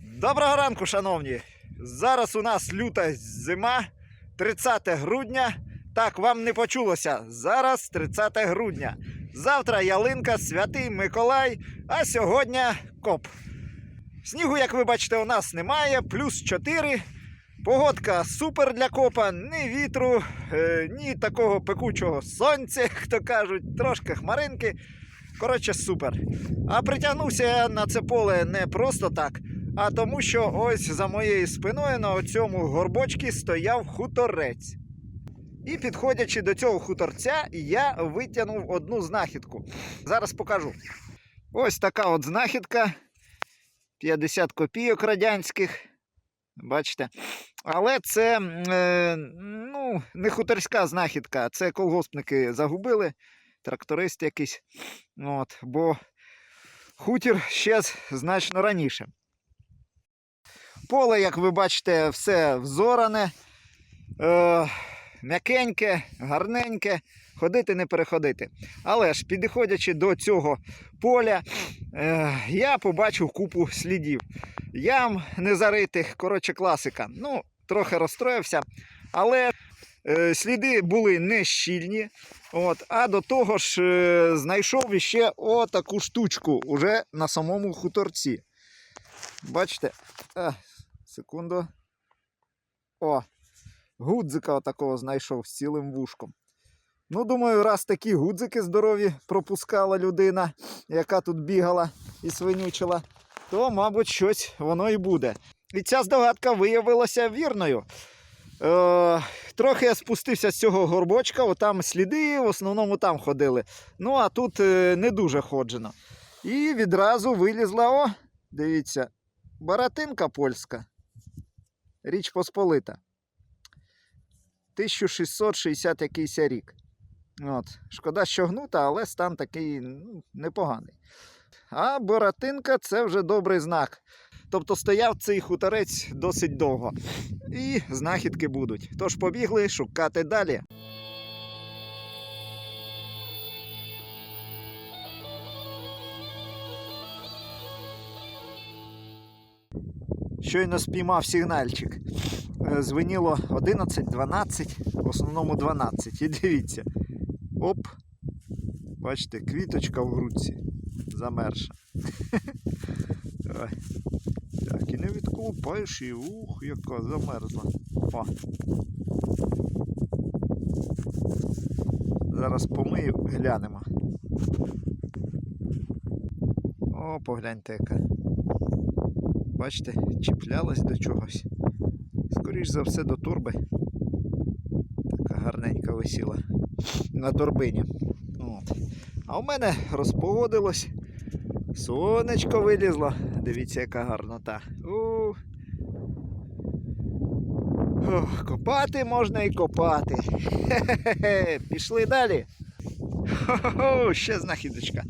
Доброго ранку, шановні! Зараз у нас люта зима, 30 грудня. Так, вам не почулося. Зараз 30 грудня. Завтра ялинка, святий Миколай, а сьогодні коп. Снігу, як ви бачите, у нас немає, плюс 4. Погодка супер для копа, ні вітру, е, ні такого пекучого сонця, як то кажуть, трошки хмаринки. Коротше, супер. А притягнувся я на це поле не просто так, а тому, що ось за моєю спиною на цьому горбочці стояв хуторець. І підходячи до цього хуторця, я витягнув одну знахідку. Зараз покажу. Ось така от знахідка. 50 копійок радянських. Бачите? Але це е, ну, не хуторська знахідка, це колгоспники загубили, тракторист якийсь. От, бо хутір ще значно раніше. Поле, як ви бачите, все взоране, е, м'якеньке, гарненьке, ходити не переходити. Але ж, підходячи до цього поля, е, я побачив купу слідів. Ям незаритих, коротше, класика. Ну, трохи розстроївся, але е, сліди були не щільні. От, а до того ж, е, знайшов іще отаку штучку уже на самому хуторці. Бачите? Секунду. О, гудзика отакого знайшов з цілим вушком. Ну, думаю, раз такі гудзики здорові пропускала людина, яка тут бігала і свинючила, то, мабуть, щось воно і буде. І ця здогадка виявилася вірною. Е, трохи я спустився з цього горбочка, отам сліди, в основному там ходили. Ну, а тут е, не дуже ходжено. І відразу вилізла, о, дивіться, баратинка польська. Річ Посполита. 1660 якийсь рік. От. Шкода, що гнута, але стан такий ну, непоганий. А Боратинка це вже добрий знак. Тобто стояв цей хуторець досить довго. І знахідки будуть. Тож побігли шукати далі. Щойно спіймав сигнальчик. Е, Звеніло 11, 12, в основному 12. І дивіться. Оп. Бачите, квіточка в грудці замерша. Так, і не відколупаєш і ух, яка замерзла. О. Зараз помию, глянемо. О, погляньте яка. Бачите, чіплялась до чогось. Скоріш за все до турби. Така гарненька висіла на торбині. От. А у мене розпогодилось. Сонечко вилізло. Дивіться, яка гарнота. У. Ох, копати можна і копати. Хе-хе-хе. Пішли далі. Хо-хо-хо, ще знахідочка.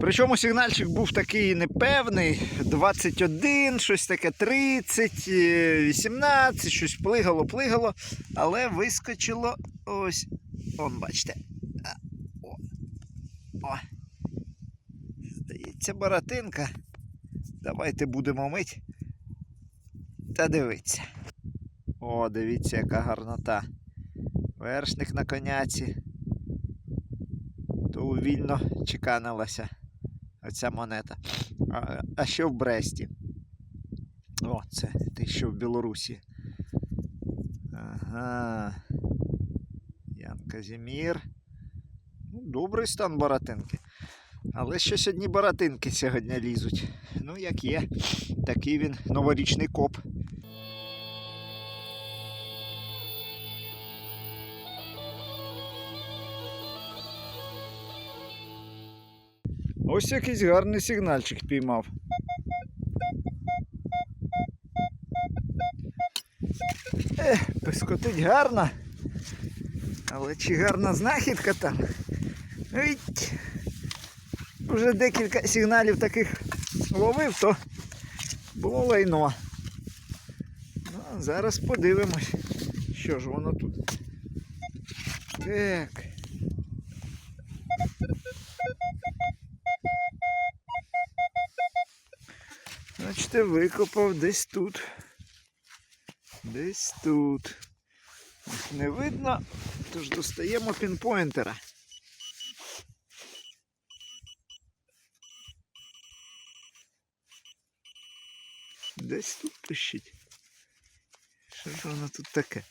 Причому сигнальчик був такий непевний. 21, щось таке 30, е, 18, щось плигало, плигало, але вискочило ось. Он, бачите. О. О. Здається, баратинка. Давайте будемо мить. Та дивіться. О, дивіться, яка гарнота. Вершник на коняці. То вільно чеканилася оця монета. А, а що в Бресті? О, це те, що в Білорусі. Ага. Ян Казімір. Ну, добрий стан баратинки. Але щось одні баратинки сьогодні лізуть. Ну, як є, такий він новорічний коп. Ось якийсь гарний сигнальчик піймав. Пискотить гарно. Але чи гарна знахідка там? Вже декілька сигналів таких ловив, то було лайно. Ну, а зараз подивимось, що ж воно тут. Так. Бачите, викопав десь тут. Десь тут. Не видно, тож достаємо пінпойнтера. Десь тут пищить. Що ж воно тут таке?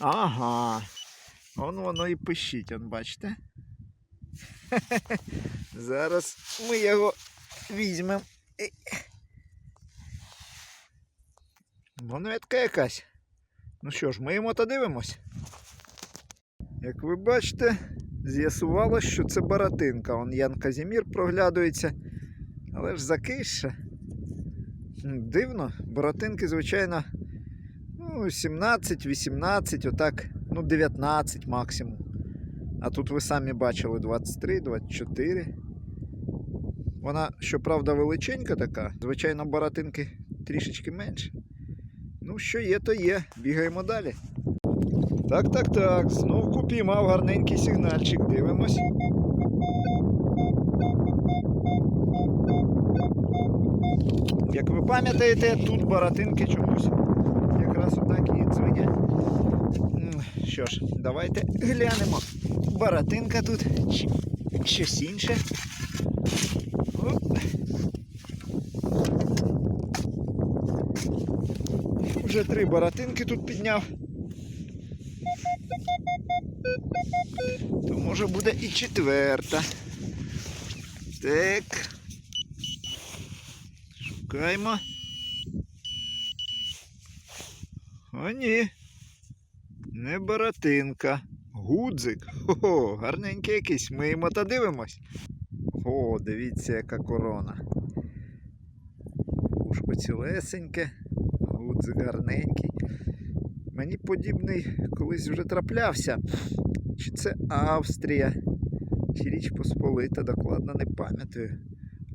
Ага. Вон воно і пищить, он бачите? Зараз ми його візьмемо. Монетка якась. Ну що ж, ми йому та дивимось. Як ви бачите, з'ясувалося, що це баратинка. Он Ян Казімір проглядується. Але ж закише. М, Дивно, баратинки, звичайно, ну, 17-18, отак, ну, 19 максимум. А тут ви самі бачили 23, 24. Вона, щоправда, величенька така. Звичайно, баратинки трішечки менше. Ну, що є, то є. Бігаємо далі. Так, так, так. Знов купіймав гарненький сигнальчик. Дивимось. Як ви пам'ятаєте, тут баратинки чомусь якраз отак і дзвенять. Що ж, давайте глянемо. Баратинка тут щось інше. Оп. Вже три баратинки тут підняв. То може буде і четверта. Так. Шукаємо. О, ні. Не баратинка. Гудзик. Хо-хо, гарненький якийсь. Ми йому та дивимось. О, дивіться, яка корона. Ушко цілесеньке, гудзик гарненький. Мені подібний колись вже траплявся. Чи це Австрія, чи Річ Посполита, докладно не пам'ятаю.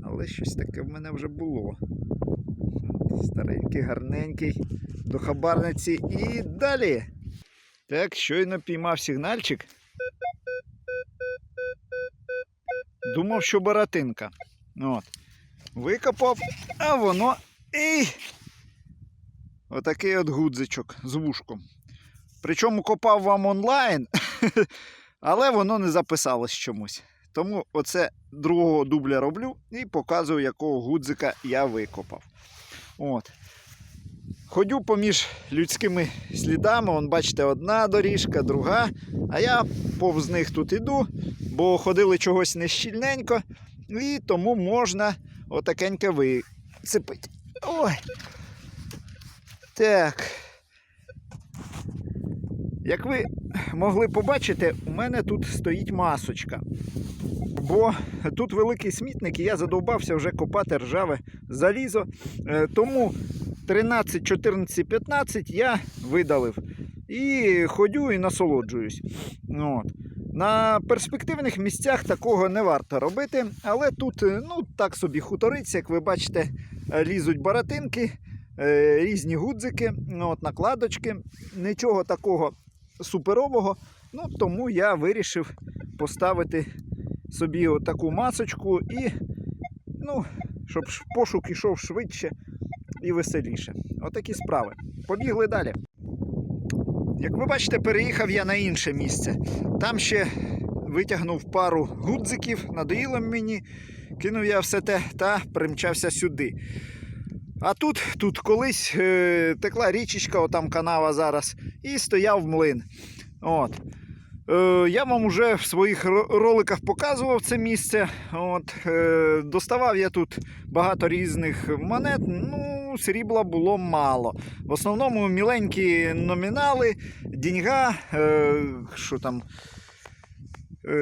Але щось таке в мене вже було. Старенький, гарненький, до хабарниці і далі. Так, щойно піймав сигнальчик. Думав, що баратинка. От. Викопав, а воно і отакий от гудзичок з вушком. Причому копав вам онлайн, але воно не записалось чомусь. Тому оце другого дубля роблю і показую, якого гудзика я викопав. От. Ходю поміж людськими слідами, он, бачите, одна доріжка, друга. А я повз них тут іду, бо ходили чогось нещільненько, і тому можна отакеньке вицепити. Ой. Так. Як ви могли побачити, у мене тут стоїть масочка. Бо тут великий смітник, і я задовбався вже копати ржаве залізо. Е, Тому 13, 14, 15 я видалив. І ходю і насолоджуюсь. От. На перспективних місцях такого не варто робити, але тут е, ну, так собі хуториться, як ви бачите, е, лізуть баратинки, е, різні гудзики, от, накладочки. Нічого такого суперового. Ну, тому я вирішив поставити собі таку масочку і, ну, щоб пошук ішов швидше і веселіше. Отакі справи. Побігли далі. Як ви бачите, переїхав я на інше місце. Там ще витягнув пару гудзиків, надоїло мені, кинув я все те та примчався сюди. А тут, тут колись е, текла річечка, отам канава зараз, і стояв млин. От. Е, я вам вже в своїх роликах показував це місце. От, е, доставав я тут багато різних монет. Ну, срібла було мало. В основному міленькі номінали, діньга, е, що там,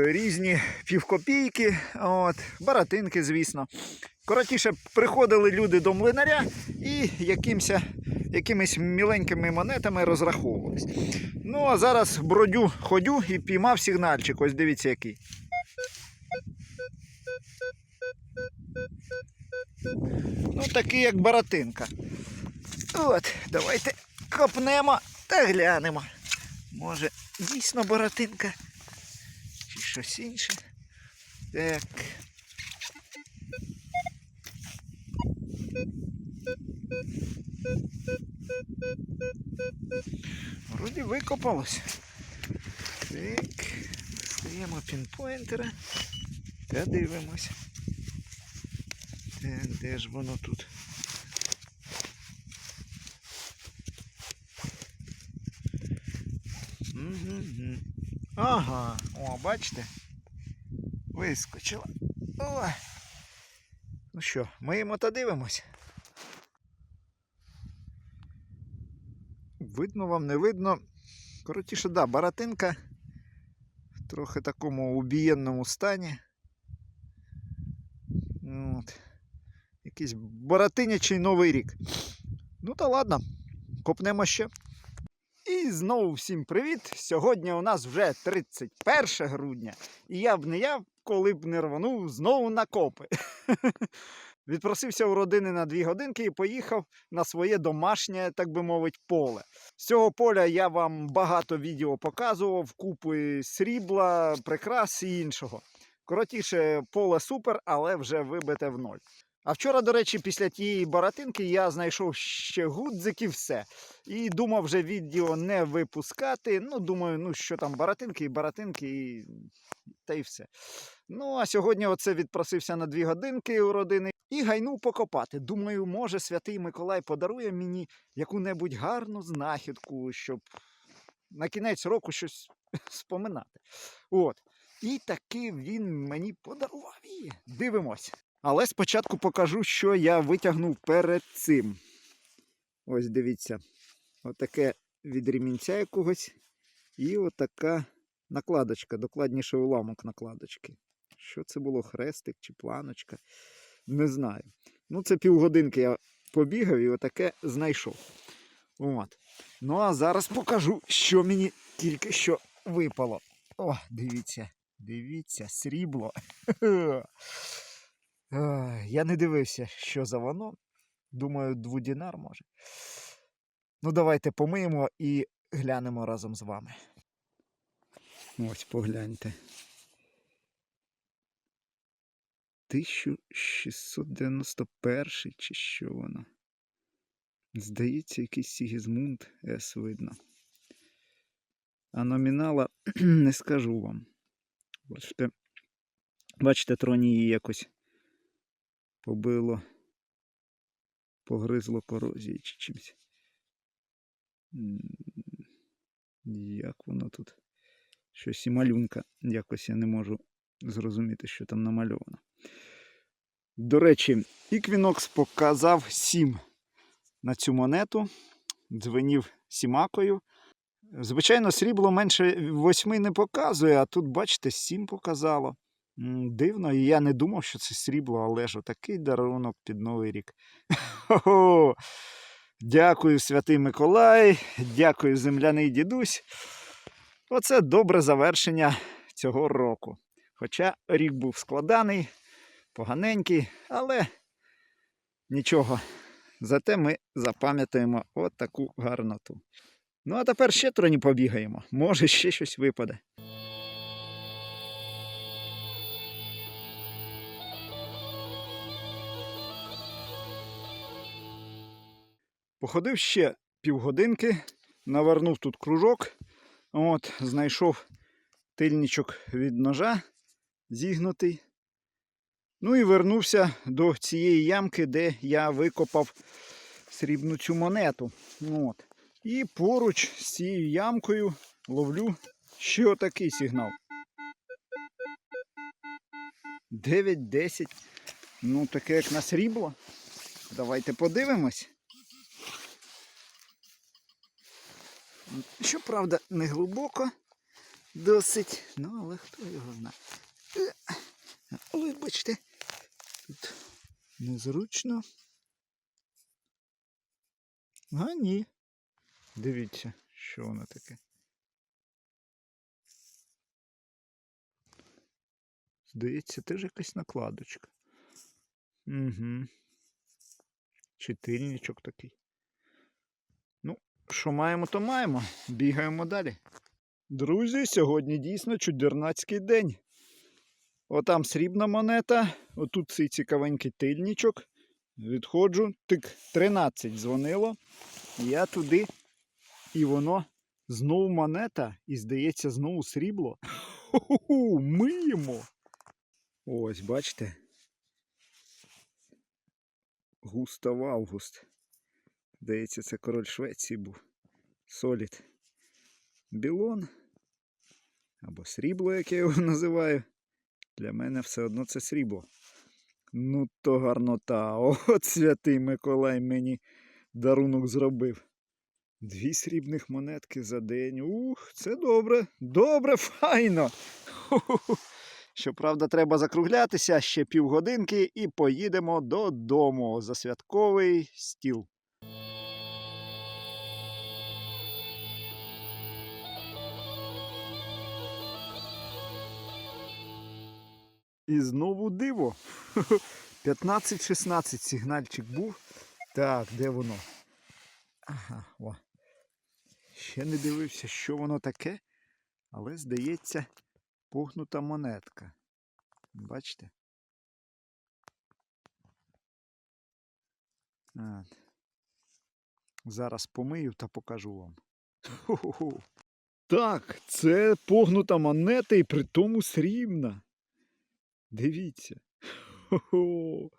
різні півкопійки, от, баратинки, звісно. Коротіше, приходили люди до млинаря і якимся, якимись міленькими монетами розраховувались. Ну, а зараз бродю, ходю і піймав сигнальчик. Ось дивіться який. Ну, такий як баратинка. От, давайте копнемо та глянемо. Може, дійсно баратинка чи щось інше. Так. Викопалось. Так, достаємо пінпойнтера та дивимось. Де ж воно тут? Ага, о, бачите? Вискочила. О. Ну що, миємо та дивимось. Видно вам, не видно. Коротіше, да, баратинка в трохи такому убієнному стані. От. Якийсь баратинячий новий рік. Ну та ладно, копнемо ще. І знову всім привіт! Сьогодні у нас вже 31 грудня, і я б не я, коли б не рванув знову на копи. Відпросився у родини на дві годинки і поїхав на своє домашнє, так би мовити, поле. З цього поля я вам багато відео показував, купи срібла, прикрас і іншого. Коротіше, поле супер, але вже вибите в ноль. А вчора, до речі, після тієї баратинки я знайшов ще гудзики, все. І думав вже відео не випускати. Ну, думаю, ну що там, баратинки і баратинки, і... та й все. Ну, а сьогодні оце відпросився на дві годинки у родини і гайнув покопати. Думаю, може, святий Миколай подарує мені яку-небудь гарну знахідку, щоб на кінець року щось споминати. От. І таки він мені подарував її. Дивимось. Але спочатку покажу, що я витягнув перед цим. Ось дивіться. Отаке від ремінця якогось. І отака накладочка, докладніше уламок накладочки. Що це було? Хрестик чи планочка? Не знаю. Ну, це півгодинки я побігав і отаке знайшов. От. Ну, а зараз покажу, що мені тільки що випало. О, дивіться, дивіться, срібло. Я не дивився, що за воно. Думаю, двудінар може. Ну, давайте помиємо і глянемо разом з вами. Ось погляньте. 1691 чи що воно? Здається, якийсь Сігізмунд С видно. А номінала не скажу вам. Бачите, бачите, троні її якось побило, погризло корозії чи чимось. Як воно тут? Щось і малюнка. Якось я не можу зрозуміти, що там намальовано. До речі, Equinox показав 7 на цю монету. Дзвенів сімакою. Звичайно, срібло менше 8 не показує, а тут, бачите, 7 показало. Дивно, і я не думав, що це срібло, але ж отакий дарунок під Новий рік. Дякую, святий Миколай, дякую, земляний дідусь. Оце добре завершення цього року. Хоча рік був складаний, поганенький, але нічого. Зате ми запам'ятаємо от гарноту. Ну, а тепер ще троні побігаємо. Може, ще щось випаде. Походив ще півгодинки, навернув тут кружок, от, знайшов тильничок від ножа зігнутий. Ну і вернувся до цієї ямки, де я викопав срібну цю монету. От. І поруч з цією ямкою ловлю ще отакий сигнал. 9-10. Ну, таке як на срібло. Давайте подивимось. Щоправда, не глибоко досить, ну але хто його знає. Е, Але бачите, тут незручно. А ні. Дивіться, що воно таке. Здається, теж якась накладочка. Угу. Чотирничок такий. Що маємо, то маємо. Бігаємо далі. Друзі, сьогодні дійсно чудернацький день. Отам срібна монета, отут цей цікавенький тильничок. Відходжу, тик 13 дзвонило. Я туди і воно Знову монета і, здається, знову срібло. Ху-ху-ху, миємо. Ось, бачите. Густав Август. Здається, це король Швеції був. Солід. Білон. Або срібло, як я його називаю. Для мене все одно це срібло. Ну, то гарнота. От святий Миколай мені дарунок зробив. Дві срібних монетки за день. Ух, це добре. Добре, файно. Щоправда, треба закруглятися ще півгодинки і поїдемо додому за святковий стіл. І знову диво. 15-16 сигнальчик був. Так, де воно? Ага, о. Ще не дивився, що воно таке, але здається, погнута монетка. Бачите? От. Зараз помию та покажу вам. Ху-ху-ху. Так, це погнута монета і при тому срібна. Дивіться. Хо-хо.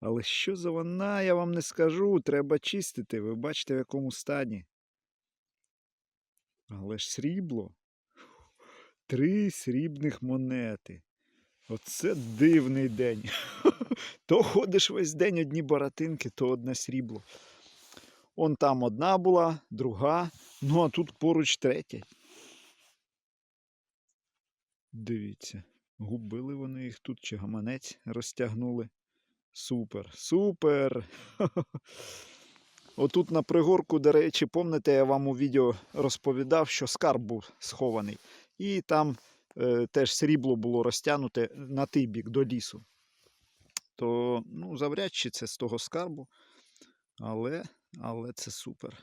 Але що за вона, я вам не скажу. Треба чистити. Ви бачите, в якому стані. Але ж срібло. Три срібних монети. Оце дивний день. То ходиш весь день одні баратинки, то одне срібло. Он там одна була, друга, ну а тут поруч третя. Дивіться, губили вони їх тут, чи гаманець розтягнули. Супер, супер. Отут на пригорку, до речі, пам'ятаєте, я вам у відео розповідав, що скарб був схований. І там е, теж срібло було розтягнуте на той бік до лісу. То ну, завряд чи це з того скарбу. Але, але це супер.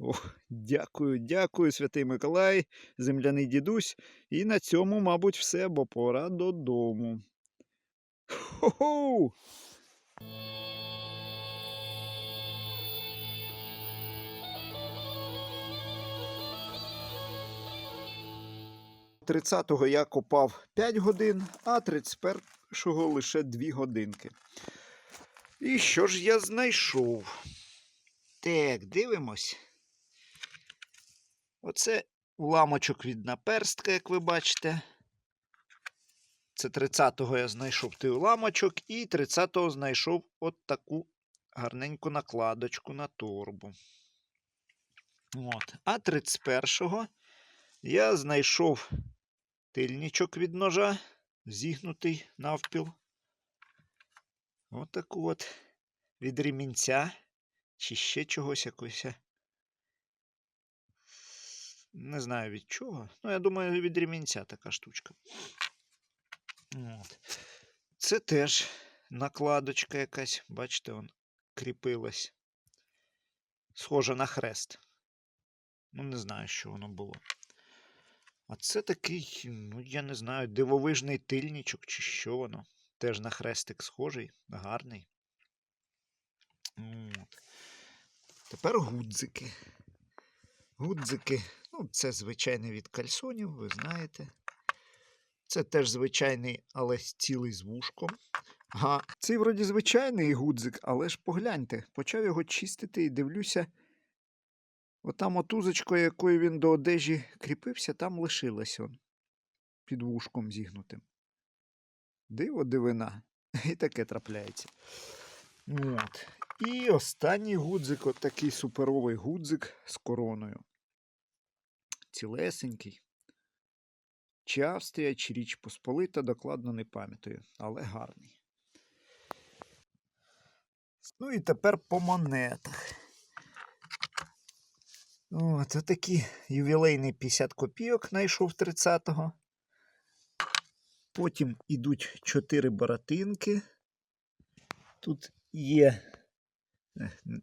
О, дякую, дякую, святий Миколай, земляний дідусь. І на цьому, мабуть, все, бо пора додому. Хо-хо! 30-го я копав 5 годин, а 31-го лише 2 годинки. І що ж я знайшов? Так, дивимось. Оце уламочок від наперстка, як ви бачите. Це 30-го я знайшов той уламочок, і 30-го знайшов от таку гарненьку накладочку на торбу. От. А 31-го я знайшов тильничок від ножа, зігнутий навпіл. Отаку от від ремінця, чи ще чогось якось. Не знаю від чого. Ну, я думаю, від ремінця така штучка. От. Це теж накладочка якась, бачите, он кріпилась. Схоже на хрест. Ну, не знаю, що воно було. А це такий, ну, я не знаю, дивовижний тильничок, чи що воно. Теж на хрестик схожий, гарний. От. Тепер гудзики. Гудзики, ну, це звичайний від кальсонів, ви знаєте. Це теж звичайний, але цілий з вушком. Ага, цей вроді звичайний гудзик, але ж погляньте, почав його чистити і дивлюся. Отам отузочкою, якою він до одежі кріпився, там лишилась он під вушком зігнутим. Диво дивина. І таке трапляється. От. І останній гудзик, от такий суперовий гудзик з короною. Цілесенький. Чи Австрія, чи Річ Посполита, докладно не пам'ятаю, але гарний. Ну і тепер по монетах. О, це ювілейний 50 копійок знайшов 30-го. Потім ідуть 4 баратинки. Тут є,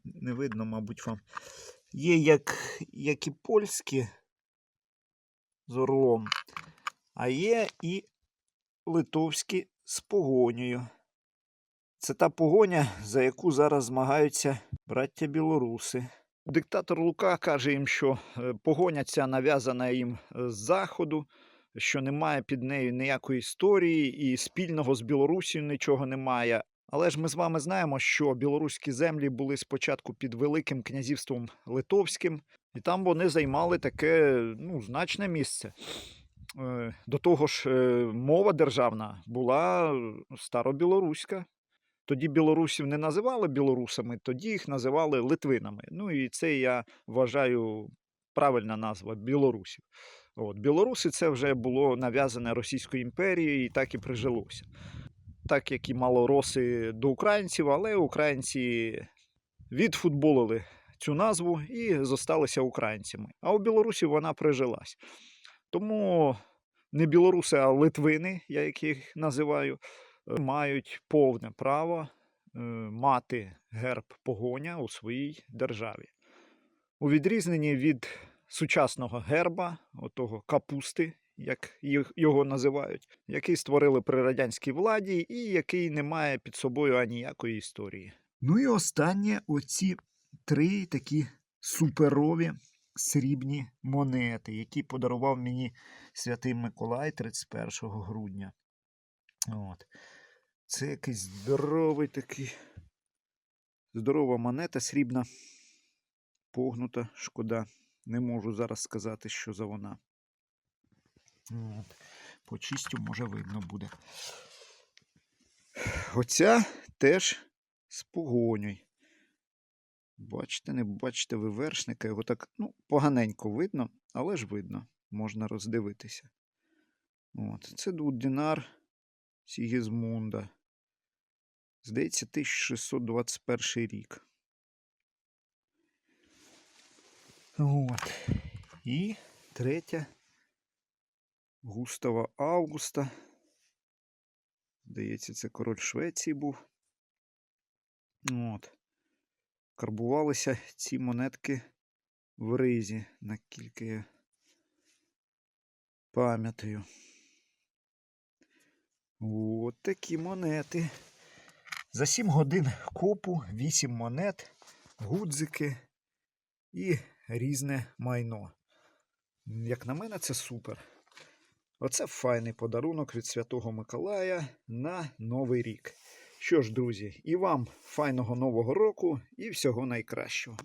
не видно, мабуть, вам. Є як, як і польські з орлом, а є і литовські з погонею. Це та погоня, за яку зараз змагаються браття білоруси. Диктатор Лука каже їм, що е, погоня ця нав'язана їм е, з заходу, що немає під нею ніякої історії, і спільного з Білорусією нічого немає. Але ж ми з вами знаємо, що білоруські землі були спочатку під Великим князівством Литовським, і там вони займали таке ну, значне місце. Е, До того ж, е, мова державна була старобілоруська. Тоді білорусів не називали білорусами, тоді їх називали литвинами. Ну і це я вважаю правильна назва білорусів. От, білоруси це вже було нав'язане Російською імперією і так і прижилося. Так як і малороси до українців, але українці відфутболили цю назву і зосталися українцями. А у білорусів вона прижилась. Тому не білоруси, а литвини, я їх називаю, е, мають повне право е, мати герб погоня у своїй державі. У відрізненні від сучасного герба, отого капусти, як його називають, який створили при радянській владі і який не має під собою аніякої історії. Ну і останнє оці три такі суперові срібні монети, які подарував мені Святий Миколай 31 грудня. От. Це якийсь здоровий такий. Здорова монета срібна, погнута, шкода. Не можу зараз сказати, що за вона. От. По чистю, може, видно буде. Оця теж з погоней. Бачите, не бачите ви вершника, його так ну, поганенько видно, але ж видно, можна роздивитися. От. Це Дудінар Сігізмунда. Здається, 1621 рік. От. І третя Густава Августа. Здається, це король Швеції був. От. Карбувалися ці монетки в ризі, наскільки я пам'ятаю. От такі монети. За 7 годин копу, 8 монет, гудзики і різне майно. Як на мене, це супер. Оце файний подарунок від Святого Миколая на Новий рік. Що ж, друзі, і вам файного Нового року і всього найкращого.